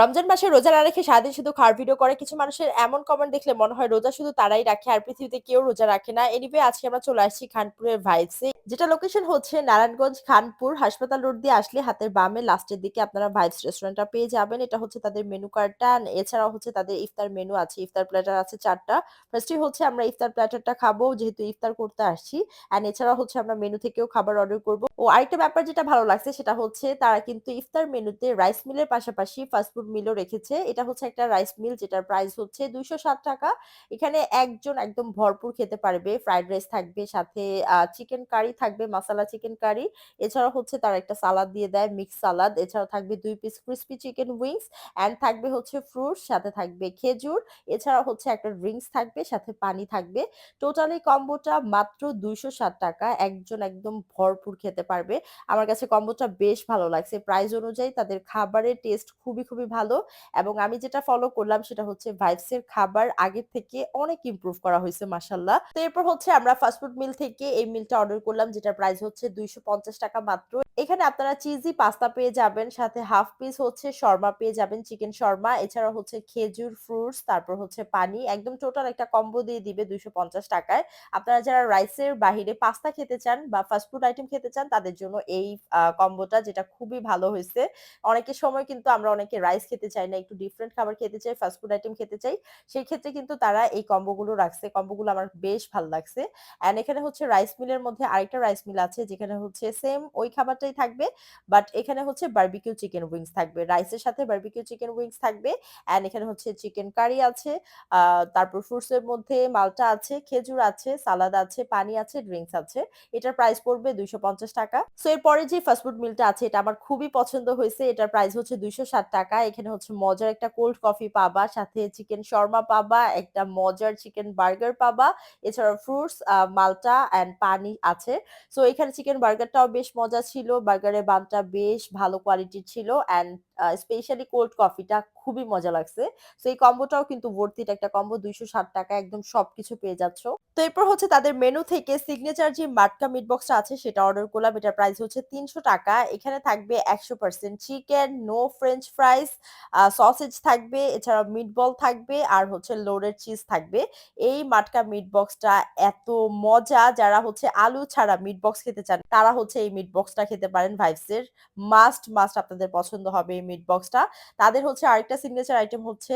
রমজান মাসে রোজা না রেখে সারাদিন শুধু খাওয়ার ভিডিও করে, কিছু মানুষের এমন কমেন্ট দেখলে মনে হয় রোজা শুধু তারাই রাখে আর পৃথিবীতে কেউ রোজা রাখে না। এনিওয়ে আজকে আমরা চলে আসছি খানপুরের ভাইবসে যেটা লোকেশন হচ্ছে নারায়ণগঞ্জ, খানপুর। হাসপাতাল রোড দিয়ে আসলে হাতের বামে লাস্টের দিকে আপনারা ভাইবস রেস্টুরেন্টটা পেয়ে যাবেন। এটা হচ্ছে তাদের মেনু কার্ডটা এছাড়াও হচ্ছে তাদের ইফতার মেনু আছে। ইফতার প্ল্যাটার আছে চারটা। ফার্স্টে হচ্ছে আমরা ইফতার প্ল্যাটারটা খাব, যেহেতু ইফতার করতে আসছি। অ্যান্ড এছাড়াও হচ্ছে আমরা মেনু থেকেও খাবার অর্ডার করব। ও আরেকটা ব্যাপার যেটা ভালো লাগছে, সেটা হচ্ছে তারা কিন্তু ইফতার মেনুতে রাইস মিলের পাশাপাশি ফাস্টফুড মিলও রেখেছে। এটা হচ্ছে একটা রাইস মিল যেটার প্রাইস হচ্ছে দুইশো ষাট টাকা। এখানে একজন একদম ভরপুর খেতে পারবে। ফ্রাইড রাইস থাকবে, সাথে চিকেন কারি থাকবে মাসালা চিকেন কারি এছাড়া হচ্ছে তারা একটা সালাদ দিয়ে দেয় মিক্স সালাদ এছাড়া থাকবে দুই piece crispy chicken wings and থাকবে হচ্ছে ফ্রুটস সাথে থাকবে খেজুর। এছাড়া হচ্ছে একটা ড্রিঙ্কস থাকবে, সাথে পানি থাকবে। টোটালি কম্বোটা মাত্র দুইশো ষাট টাকা। একজন একদম ভরপুর খেতে পারবে। আমার কাছে কম্বোটা বেশ ভালো লাগছে। প্রাইস অনুযায়ী তাদের খাবারের টেস্ট খুবই খুবই ভালো। এবং আমি যেটা ফলো করলাম সেটা হচ্ছে ভাইবস এর খাবার আগের থেকে অনেক ইমপ্রুভ করা হয়েছে মাসাল্লাহ তো এরপর হচ্ছে আমরা ফাস্টফুড মিল থেকে এই মিলটা অর্ডার করলাম যেটা প্রাইস হচ্ছে দুইশো পঞ্চাশ টাকা মাত্র। এখানে আপনারা চিজি পাস্তা পেয়ে যাবেন, সাথে হাফ পিস হচ্ছে শর্মা পেয়ে যাবেন চিকেন শর্মা। এছাড়া হচ্ছে খেজুর ফ্রুটস তারপর হচ্ছে পানি। একদম টোটাল একটা কম্বো দিয়ে দিবে দুইশো পঞ্চাশ টাকায়। আপনারা যারা রাইসের বাহিরে পাস্তা খেতে চান বা ফাস্টফুড আইটেম খেতে চান, তাদের জন্য এই কম্বোটা যেটা খুবই ভালো হয়েছে। অনেকের সময় কিন্তু আমরা অনেকে রাইস খেতে চাই না, একটু ডিফারেন্ট খাবার খেতে চাই ফাস্টফুড আইটেম খেতে চাই সেই ক্ষেত্রে কিন্তু তারা এই কম্বোগুলো রাখছে। কম্বোগুলো আমার বেশ ভালো লাগছে। অ্যান্ড এখানে হচ্ছে রাইস মিলের মধ্যে আরেকটা রাইস মিল আছে, যেখানে হচ্ছে সেম ওই খাবারটাই থাকবে বাট এখানে হচ্ছে বারবিকিউ চিকেন উইংস থাকবে। রাইসের সাথে বারবিকিউ চিকেন উইংস থাকবে অ্যান্ড এখানে হচ্ছে চিকেন কারি আছে তারপর ফ্রুটস এর মধ্যে মালটা আছে, খেজুর আছে সালাদ আছে, পানি আছে ড্রিঙ্কস আছে। এটার প্রাইস পড়বে দুইশো পঞ্চাশ টাকা। সো এরপরে যে ফাস্টফুড মিলটা আছে, এটা আমার খুবই পছন্দ হয়েছে। এটার প্রাইস হচ্ছে দুইশো সাত টাকা। এখানে হচ্ছে মজার একটা কোল্ড কফি পাবা, সাথে চিকেন শর্মা পাবা, একটা মজার চিকেন বার্গার পাবা এছাড়া ফ্রুটস মালটা অ্যান্ড পানি আছে। সো এখানে চিকেন বার্গারটাও বেশ মজা ছিল বার্গারের বানটা বেশ ভালো কোয়ালিটির ছিল অ্যান্ড স্পেশালি কোল্ড কফিটা খুবই মজা লাগছে। তো এই কম্বোটাও কিন্তু ভর্তির একটা কম্বো দুইশো ষাট টাকা একদম সবকিছু পেয়ে যাচ্ছ। তো এরপর হচ্ছে তাদের মেনু থেকে সিগনেচার যে মাটকা মিট বক্সটা আছে, সেটা অর্ডার করলাম। এটার প্রাইস হচ্ছে তিনশো টাকা। এখানে থাকবে একশো percent chicken no french fries sausage থাকবে এছাড়া মিট বল থাকবে, আর হচ্ছে লোডের চিজ থাকবে। এই মাটকা মিট বক্সটা এত মজা, যারা হচ্ছে আলু ছাড়া মিট বক্স খেতে চান, তারা হচ্ছে এই মিট বক্সটা খেতে পারেন ভাইবসের মাস্ট মাস্ট আপনাদের পছন্দ হবে এই মিট বক্সটা তাদের হচ্ছে আরেকটা সিগনেচার আইটেম হচ্ছে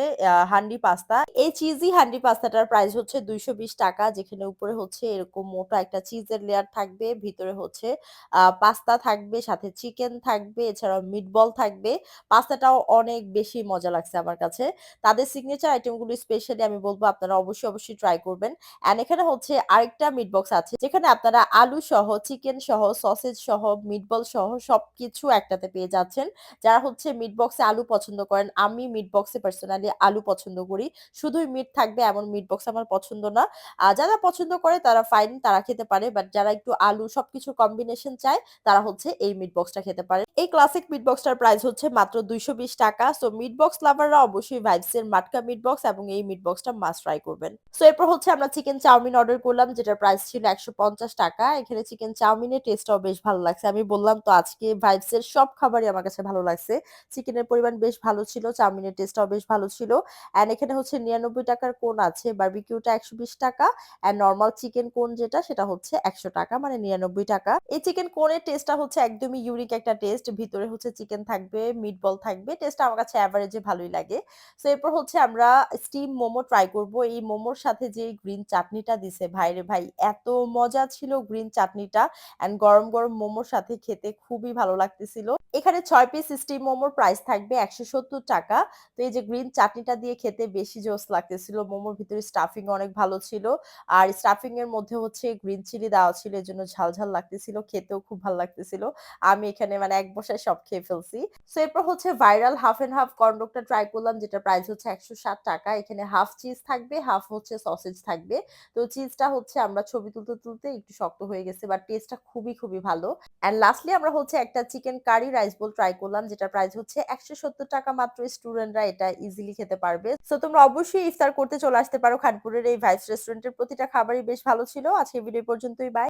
হান্ডি পাস্তা। এই চিজি হান্ডি পাস্তাটার প্রাইস হচ্ছে দুইশো বিশ টাকা, যেখানে উপরে হচ্ছে এরকম মোটা একটা চিজের লেয়ার থাকবে, ভিতরে হচ্ছে পাস্তা থাকবে, সাথে চিকেন থাকবে, এছাড়াও মিট বল থাকবে। পাস্তাটাও অনেক বেশি মজা লাগছে আমার কাছে। তাদের সিগনেচার আইটেমগুলো স্পেশালি আমি বলব, আপনারা অবশ্যই অবশ্যই ট্রাই করবেন। অ্যান্ড এখানে হচ্ছে আরেকটা মিট বক্স আছে, যেখানে আপনারা আলু সহ চিকেন সহ সসেজ সহ মিট বল সহ, সবকিছু একটাতে পেয়ে যাচ্ছেন। যারা হচ্ছে মিট বক্সে আলু পছন্দ করেন। আমি মিট বক্সে পার্সোনালি আলু পছন্দ করি। শুধুই মিট থাকবে এমন মিট বক্স আমার পছন্দ না। যারা পছন্দ করে তারা ফাইন তারা খেতে পারে। বাট যারা একটু আলু সবকিছু কম্বিনেশন চায়, তারা হচ্ছে এই মিট বক্সটা খেতে পারে। এই ক্লাসিক মিট বক্সটার প্রাইস হচ্ছে মাত্র দুইশো বিশ টাকা। সো মিট বক্স লাভাররা অবশ্যই ভাইবস এর মাটকা মিট বক্স এবং এই মিট বক্সটা মাস্ট ট্রাই করবেন। সো এরপর হচ্ছে আমরা চিকেন চাউমিন অর্ডার করলাম, যেটার প্রাইস ছিল একশো পঞ্চাশ টাকা। এখানে চিকেন চাউমিনের টেস্টটাও বেশ ভালো লাগছে। আমি বললাম তো আজকে ভাইবস এর সব খাবারই আমার কাছে ভালো লাগছে। চিকেনের পরিমাণ বেশ ভালো ছিল, চাউমিনের টেস্টটাও বেশ ভালো ছিল। অ্যান্ড এখানে হচ্ছে নিরানব্বই টাকার কোন আছে? বার্বিকিউটা একশো বিশ টাকা। অ্যান্ড নর্মাল চিকেন কোন যেটা, সেটা হচ্ছে একশো টাকা মানে নিরানব্বই টাকা। এই চিকেন কোনের টেস্টটা হচ্ছে একদমই ইউনিক একটা টেস্ট ভিতরে হচ্ছে চিকেন থাকবে মিট বল থাকবে। টেস্টটা আমার কাছে অ্যাভারেজে ভালোই লাগে। তো এরপর হচ্ছে আমরা স্টিম মোমো ট্রাই করব। এই মোমোর সাথে যে গ্রিন চাটনিটা দিছে, ভাইরে ভাই, এত মজা ছিল গ্রিন চাটনিটা। অ্যান্ড গরম গরম মোমোর সাথে খেতে খুবই ভালো লাগতেছিল। এখানে ছয় পিস স্টিম মোমোর প্রাইস থাকবে একশো সত্তর টাকা। তো এই যে গ্রিন চাটনিটা দিয়ে খেতে বেশি জোস লাগতেছিল। মোমোর ভিতরে স্টাফিং অনেক ভালো ছিল। আর স্টাফিং এর মধ্যে হচ্ছে গ্রিন চিলি দেওয়া ছিল, এর জন্য ঝাল ঝাল লাগতেছিল, খেতেও খুব ভালো লাগতেছিল। আমি এখানে মানে এক বসায় সব খেয়ে ফেলছি। সো এরপর হচ্ছে ভাইরাল হাফ এন্ড হাফ কর্নডকটা ট্রাই করলাম, যেটা প্রাইস হচ্ছে একশো ষাট টাকা। এখানে হাফ চিজ থাকবে হাফ হচ্ছে সসেজ থাকবে। তো চিজটা হচ্ছে আমরা ছবি তুলতে তুলতে একটু শক্ত হয়ে গেছে বাট টেস্টটা খুবই খুবই ভালো। অ্যান্ড লাস্টলি আমরা হচ্ছে একটা chicken curry rice bowl try করলাম যেটা প্রাইস হচ্ছে একশো সত্তর টাকা মাত্র। স্টুডেন্টরা এটা ইজিলি খেতে পারবে। সো তোমরা অবশ্যই ইফতার করতে চলে আসতে পারো খানপুরের এই ভাইস রেস্টুরেন্টের প্রতিটা খাবারই বেশ ভালো ছিল। আজকে ভিডিও পর্যন্তই। বাই